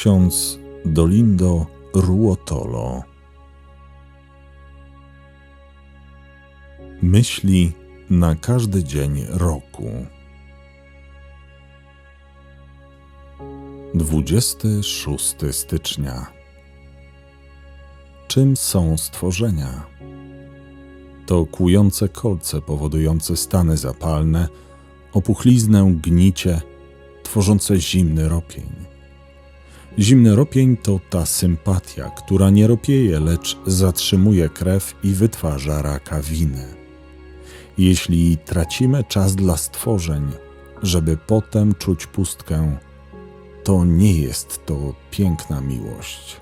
ksiądz Dolindo Ruotolo. Myśli na każdy dzień roku. 26 stycznia. Czym są stworzenia? To kłujące kolce powodujące stany zapalne, opuchliznę, gnicie, tworzące zimny ropień. Zimny ropień to ta sympatia, która nie ropieje, lecz zatrzymuje krew i wytwarza rakawinę. Jeśli tracimy czas dla stworzeń, żeby potem czuć pustkę, to nie jest to piękna miłość.